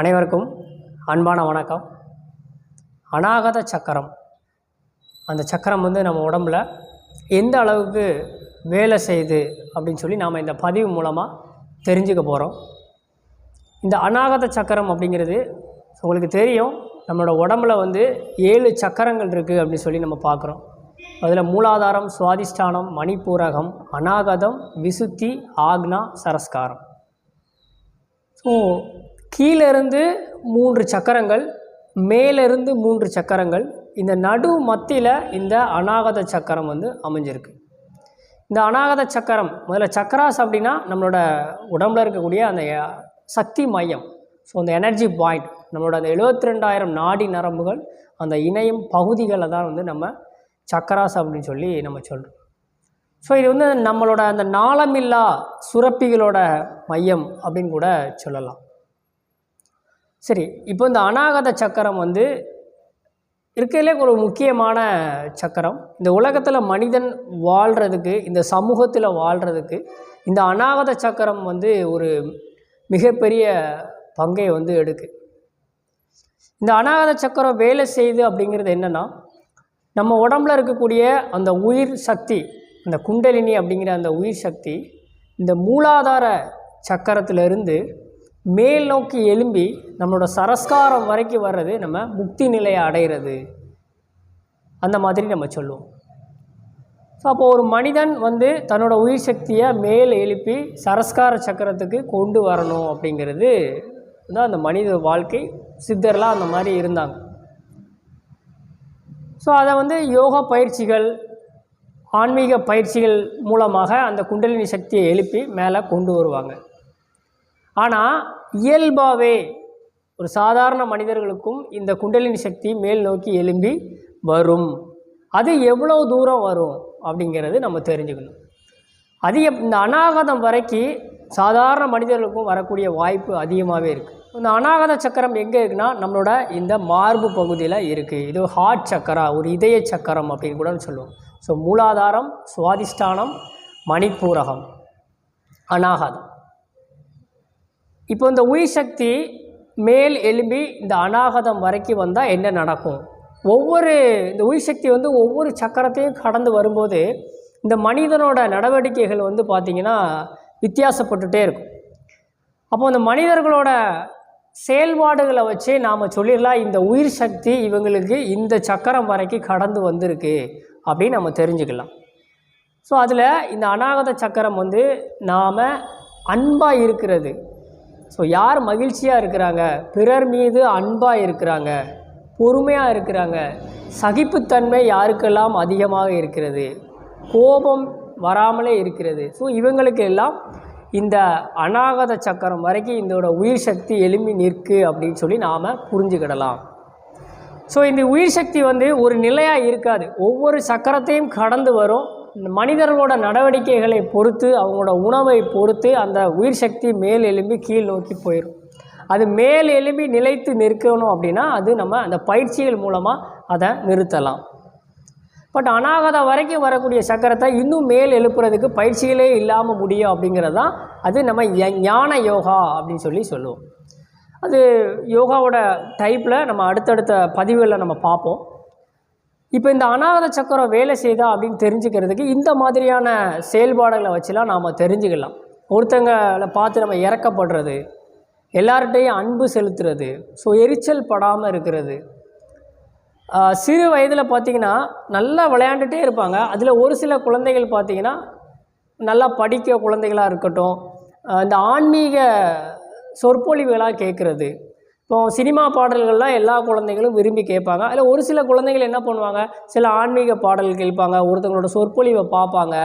அனைவருக்கும் அன்பான வணக்கம். அநாகத சக்கரம். அந்த சக்கரம் வந்து நம்ம உடம்புல எந்த அளவுக்கு வேலை செய்யுது அப்படின்னு சொல்லி நாம் இந்த பதிவு மூலமாக தெரிஞ்சுக்க போகிறோம் இந்த அநாகத சக்கரம் அப்படிங்கிறது உங்களுக்கு தெரியும். நம்மளோட உடம்புல வந்து ஏழு சக்கரங்கள் இருக்குது அப்படின்னு சொல்லி நம்ம பார்க்குறோம். அதில் மூலாதாரம் சுவாதிஷ்டானம் மணிப்பூரகம் அநாகதம் விசுத்தி ஆக்னா சரஸ்காரம். ஸோ கீழேருந்து மூன்று சக்கரங்கள் மேலிருந்து மூன்று சக்கரங்கள். இந்த நடு மத்தியில் இந்த அநாகத சக்கரம் வந்து அமைஞ்சிருக்கு. இந்த அநாகத சக்கரம் முதல்ல சக்கராஸ் அப்படின்னா நம்மளோட உடம்புல இருக்கக்கூடிய அந்த சக்தி மையம். ஸோ அந்த எனர்ஜி பாயிண்ட் நம்மளோட அந்த எழுபத்தி ரெண்டாயிரம் நாடி நரம்புகள் அந்த இணையும் பகுதிகளை தான் வந்து நம்ம சக்கராஸ் அப்படின்னு சொல்லி நம்ம சொல்கிறோம் ஸோ இது வந்து நம்மளோட அந்த நாளமில்லா சுரப்பிகளோட மையம் அப்படின்னு கூட சொல்லலாம். சரி இப்போ இந்த அநாகத சக்கரம் வந்து இருக்கிறதுலே ஒரு முக்கியமான சக்கரம். இந்த உலகத்தில் மனிதன் வாழ்கிறதுக்கு இந்த சமூகத்தில் வாழ்கிறதுக்கு இந்த அநாகத சக்கரம் வந்து ஒரு மிகப்பெரிய பங்கை வந்து எடுக்கு. இந்த அநாகத சக்கரம் வேலை செய்யுது அப்படிங்கிறது என்னென்னா நம்ம உடம்புல இருக்கக்கூடிய அந்த உயிர் சக்தி அந்த குண்டலினி அப்படிங்கிற அந்த உயிர் சக்தி இந்த மூலாதார சக்கரத்திலிருந்து மேல் நோக்கி எழும்பி நம்மளோட சரஸ்காரம் வரைக்கும் வர்றது நம்ம முக்தி நிலையை அடைகிறது அந்த மாதிரி நம்ம சொல்லுவோம். ஸோ அப்போது ஒரு மனிதன் வந்து தன்னோட உயிர் சக்தியை மேல் எழுப்பி சரஸ்கார சக்கரத்துக்கு கொண்டு வரணும் அப்படிங்கிறது தான் அந்த மனித வாழ்க்கை சித்தர்லாம் அந்த மாதிரி இருந்தாங்க. ஸோ அதை வந்து யோகா பயிற்சிகள் ஆன்மீக பயிற்சிகள் மூலமாக அந்த குண்டலினி சக்தியை எழுப்பி மேலே கொண்டு வருவாங்க. ஆனால் இயல்பாகவே ஒரு சாதாரண மனிதர்களுக்கும் இந்த குண்டலினி சக்தி மேல் நோக்கி எழும்பி வரும். அது எவ்வளோ தூரம் வரும் அப்படிங்கிறது நம்ம தெரிஞ்சுக்கணும். அதிக இந்த அநாகதம் வரைக்கும் சாதாரண மனிதர்களுக்கும் வரக்கூடிய வாய்ப்பு அதிகமாகவே இருக்குது இந்த அநாகத சக்கரம் எங்கே இருக்குன்னா நம்மளோட இந்த மார்பு பகுதியில் இருக்குது இது ஹார்ட் சக்கரா ஒரு இதய சக்கரம் அப்படின்னு கூட சொல்லுவோம். ஸோ மூலாதாரம் சுவாதிஷ்டானம் மணிப்பூரகம் அநாகதம். இப்போ இந்த உயிர் சக்தி மேல் எழும்பி இந்த அநாகதம் வரைக்கும் வந்தால் என்ன நடக்கும்? ஒவ்வொரு இந்த உயிர் சக்தி வந்து ஒவ்வொரு சக்கரத்தையும் கடந்து வரும்போது இந்த மனிதனோட நடவடிக்கைகள் வந்து பார்த்திங்கன்னா வித்தியாசப்பட்டுட்டே இருக்கும். அப்போ இந்த மனிதர்களோட செயல்பாடுகளை வச்சு நாம் சொல்லிடலாம் இந்த உயிர் சக்தி இவங்களுக்கு இந்த சக்கரம் வரைக்கும் கடந்து வந்திருக்கு அப்படின்னு நம்ம தெரிஞ்சுக்கலாம். ஸோ அதில் இந்த அநாகத சக்கரம் வந்து நாம் அன்பாக இருக்கிறது ஸோ யார் மகிழ்ச்சியாக இருக்கிறாங்க? பிறர் மீது அன்பாக இருக்கிறாங்க. பொறுமையாக இருக்கிறாங்க. சகிப்புத்தன்மை யாருக்கெல்லாம் அதிகமாக இருக்கிறது? கோபம் வராமலே இருக்கிறது. ஸோ இவங்களுக்கு எல்லாம் இந்த அநாகத சக்கரம் வரைக்கும் இதோட உயிர் சக்தி எழும்பி நிற்கு அப்படின்னு சொல்லி நாம் புரிஞ்சுக்கிடலாம். ஸோ இந்த உயிர் சக்தி வந்து ஒரு நிலையாக இருக்காது. ஒவ்வொரு சக்கரத்தையும் கடந்து வரும். மனிதர்களோட நடவடிக்கைகளை பொறுத்து அவங்களோட உணவை பொறுத்து அந்த உயிர் சக்தி மேல் எழும்பி கீழ் நோக்கி போயிடும் அது மேல் எழும்பி நிலைத்து நிற்கணும் அப்படின்னா அது நம்ம அந்த பயிற்சிகள் மூலமாக அதை நிறுத்தலாம். பட் அனாகத வரைக்கும் வரக்கூடிய சக்கரத்தை இன்னும் மேல் எழுப்புறதுக்கு பயிற்சிகளே இல்லாமல் முடியும் அப்படிங்கிறது தான் அது நம்ம ய- ஞான யோகா அப்படின்னு சொல்லி சொல்லுவோம். அது யோகாவோட டைப்பில் நம்ம அடுத்தடுத்த பதிவுகளில் நம்ம பார்ப்போம். இப்போ இந்த அநாத சக்கரம் வேலை செய்தா அப்படின்னு தெரிஞ்சுக்கிறதுக்கு இந்த மாதிரியான செயல்பாடுகளை வச்சுலாம் நாம் தெரிஞ்சுக்கலாம். ஒருத்தங்களை பார்த்து நம்ம இறக்கப்படுறது எல்லார்கிட்டையும் அன்பு செலுத்துறது ஸோ எரிச்சல் படாமல் இருக்கிறது. சிறு வயதில் பார்த்தீங்கன்னா நல்லா விளையாண்டுட்டே இருப்பாங்க. அதில் ஒரு சில குழந்தைகள் பார்த்திங்கன்னா நல்லா படிக்க குழந்தைகளாக இருக்கட்டும் இந்த ஆன்மீக சொற்பொழிவுகளாக கேட்குறது இப்போ சினிமா பாடல்கள்லாம் எல்லா குழந்தைகளும் விரும்பி கேட்பாங்க. அதில் ஒரு சில குழந்தைகள் என்ன பண்ணுவாங்க? சில ஆன்மீக பாடல் கேட்பாங்க. ஒருத்தங்களோட சொற்பொழிவை பார்ப்பாங்க.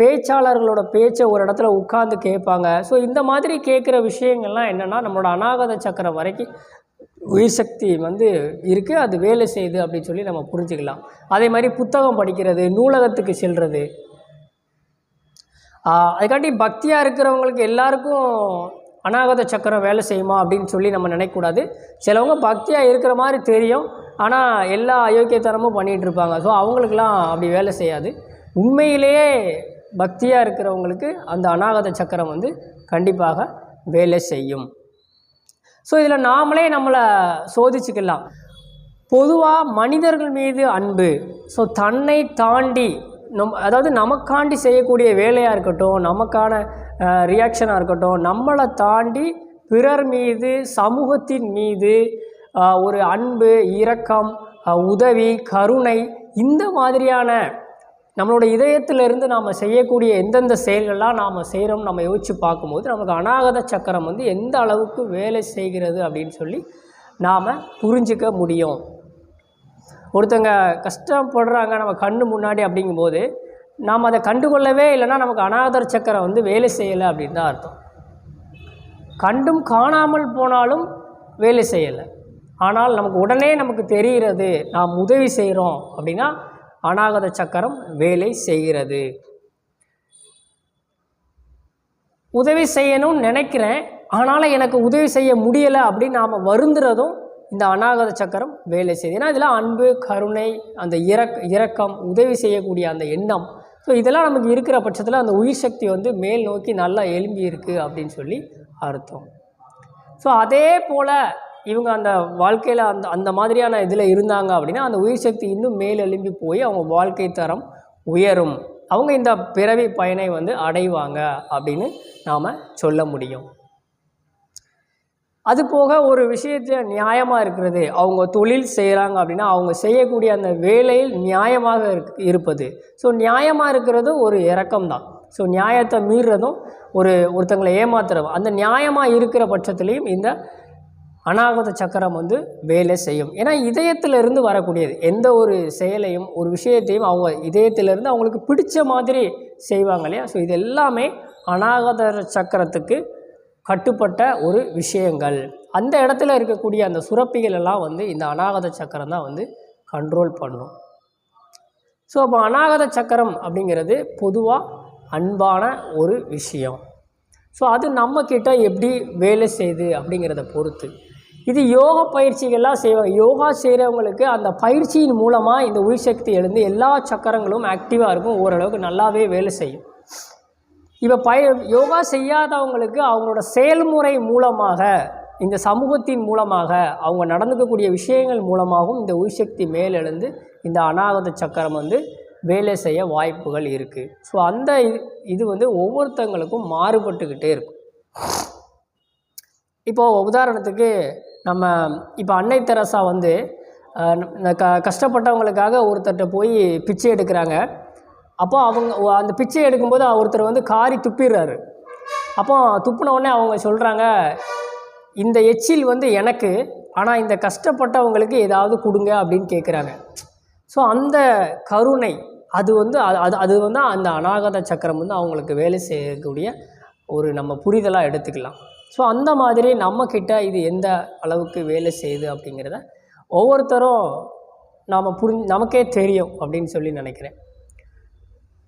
பேச்சாளர்களோட பேச்சை ஒரு இடத்துல உட்காந்து கேட்பாங்க. ஸோ இந்த மாதிரி கேட்குற விஷயங்கள்லாம் என்னென்னா நம்மளோட அநாகத சக்கரம் வரைக்கும் உயிர் சக்தி வந்து இருக்குது அது வேலை செய்யுது அப்படின்னு சொல்லி நம்ம புரிஞ்சுக்கலாம். அதே மாதிரி புத்தகம் படிக்கிறது நூலகத்துக்கு செல்வது அதுக்காண்டி பக்தியாக இருக்கிறவங்களுக்கு எல்லாருக்கும் அநாகத சக்கரம் வேலை செய்யுமா அப்படின்னு சொல்லி நம்ம நினைக்கக்கூடாது. சிலவங்க பக்தியாக இருக்கிற மாதிரி தெரியும். ஆனால் எல்லா அயோக்கியத்தனமும் பண்ணிகிட்ருப்பாங்க ஸோ அவங்களுக்கெல்லாம் அப்படி வேலை செய்யாது. உண்மையிலேயே பக்தியாக இருக்கிறவங்களுக்கு அந்த அநாகத சக்கரம் வந்து கண்டிப்பாக வேலை செய்யும். ஸோ இதில் நாமளே நம்மளை சோதிச்சுக்கலாம். பொதுவாக மனிதர்கள் மீது அன்பு. ஸோ தன்னை தாண்டி நம் அதாவது நமக்காண்டி செய்யக்கூடிய வேலையாக இருக்கட்டும் நமக்கான ரியாக்ஷனாக இருக்கட்டும் நம்மளை தாண்டி பிறர் மீது சமூகத்தின் மீது ஒரு அன்பு இரக்கம் உதவி கருணை இந்த மாதிரியான நம்மளோட இதயத்திலிருந்து நாம் செய்யக்கூடிய எந்தெந்த செயல்கள்லாம் நாம் செய்கிறோம் நம்ம யோசித்து பார்க்கும்போது நமக்கு அநாகத சக்கரம் வந்து எந்த அளவுக்கு வேலை செய்கிறது அப்படின்னு சொல்லி நாம் புரிஞ்சிக்க முடியும். ஒருத்தங்க கஷ்டப்படுறாங்க நம்ம கண்ணு முன்னாடி அப்படிங்கும்போது நாம் அதை கண்டுகொள்ளவே இல்லைன்னா நமக்கு அனாதர் சக்கரம் வந்து வேலை செய்யலை அப்படின்னு தான் அர்த்தம். கண்டும் காணாமல் போனாலும் வேலை செய்யலை. ஆனால் நமக்கு உடனே நமக்கு தெரிகிறது நாம் உதவி செய்கிறோம் அப்படின்னா அநாகத சக்கரம் வேலை செய்கிறது. உதவி செய்யணும்னு நினைக்கிறேன் ஆனாலும் எனக்கு உதவி செய்ய முடியலை அப்படின்னு நாம் வருந்துறதும் இந்த அநாகத சக்கரம் வேலை செய்யுது. ஏன்னா இதெல்லாம் அன்பு கருணை அந்த இறக் இரக்கம் உதவி செய்யக்கூடிய அந்த எண்ணம். ஸோ இதெல்லாம் நமக்கு இருக்கிற பட்சத்தில் அந்த உயிர் சக்தி வந்து மேல் நோக்கி நல்லா எலும்பி இருக்குது அப்படின்னு சொல்லி அர்த்தம். ஸோ அதே போல் இவங்க அந்த வாழ்க்கையில் அந்த அந்த மாதிரியான இதில் இருந்தாங்க அப்படின்னா அந்த உயிர் சக்தி இன்னும் மேல் எலும்பி போய் அவங்க வாழ்க்கை தரம் உயரும். அவங்க இந்த பிறவி பயனை வந்து அடைவாங்க அப்படின்னு நாம் சொல்ல முடியும். அது போக ஒரு விஷயத்தில் நியாயமாக இருக்கிறது. அவங்க தொழில் செய்கிறாங்க அப்படின்னா அவங்க செய்யக்கூடிய அந்த வேலையில் நியாயமாக இருக் இருப்பது. ஸோ நியாயமாக இருக்கிறது ஒரு இறக்கம் தான். ஸோ நியாயத்தை மீறுறதும் ஒரு ஒருத்தங்களை ஏமாத்துறதும். அந்த நியாயமாக இருக்கிற பட்சத்துலேயும் இந்த அநாகத சக்கரம் வந்து வேலை செய்யும். ஏன்னா இதயத்திலிருந்து வரக்கூடியது. எந்த ஒரு செயலையும் ஒரு விஷயத்தையும் அவங்க இதயத்திலிருந்து அவங்களுக்கு பிடிச்ச மாதிரி செய்வாங்க இல்லையா? ஸோ இது எல்லாமே அநாகத சக்கரத்துக்கு கட்டுப்பட்ட ஒரு விஷயங்கள். அந்த இடத்துல இருக்கக்கூடிய அந்த சுரப்பிகள் எல்லாம் வந்து இந்த அநாகத சக்கரம் தான் வந்து கண்ட்ரோல் பண்ணும். ஸோ அப்போ அநாகத சக்கரம் அப்படிங்கிறது பொதுவாக அன்பான ஒரு விஷயம். ஸோ அது நம்மக்கிட்ட எப்படி வேலை செய்யுது அப்படிங்கிறத பொறுத்து. இது யோகா பயிற்சிகள்லாம் செய்வாங்க யோகா செய்கிறவங்களுக்கு அந்த பயிற்சியின் மூலமாக இந்த உயிர் சக்தி எழுந்து எல்லா சக்கரங்களும் ஆக்டிவாக இருக்கும். ஓரளவுக்கு நல்லாவே வேலை செய்யும். இப்போ பய யோகா செய்யாதவங்களுக்கு அவங்களோட செயல்முறை மூலமாக இந்த சமூகத்தின் மூலமாக அவங்க நடந்துக்கக்கூடிய விஷயங்கள் மூலமாகவும் இந்த உயிர்சக்தி மேலெழுந்து இந்த அநாகத சக்கரம் வந்து வேலை செய்ய வாய்ப்புகள் இருக்குது ஸோ அந்த இது வந்து ஒவ்வொருத்தங்களுக்கும் மாறுபட்டுக்கிட்டே இருக்கும். இப்போது உதாரணத்துக்கு நம்ம இப்போ அன்னை தெரசா வந்து க கஷ்டப்பட்டவங்களுக்காக ஒருத்தர்கிட்ட போய் பிச்சை எடுக்கிறாங்க. அப்போ அவங்க அந்த பிச்சை எடுக்கும்போது ஒருத்தர் வந்து காரி துப்பிடுறாரு. அப்போ துப்பின உடனே அவங்க சொல்கிறாங்க இந்த எச்சில் வந்து எனக்கு ஆனால் இந்த கஷ்டப்பட்டவங்களுக்கு ஏதாவது கொடுங்க அப்படின்னு கேட்குறாங்க ஸோ அந்த கருணை அது வந்து அது அது அது வந்து அந்த அநாகத சக்கரம் வந்து அவங்களுக்கு வேலை செய்யக்கூடிய ஒரு நம்ம புரிதலாக எடுத்துக்கலாம். ஸோ அந்த மாதிரி நம்மக்கிட்ட இது எந்த அளவுக்கு வேலை செய்யுது அப்படிங்கிறத ஒவ்வொருத்தரும் நாம் புரி நமக்கே தெரியும் அப்படின்னு சொல்லி நினைக்கிறேன்.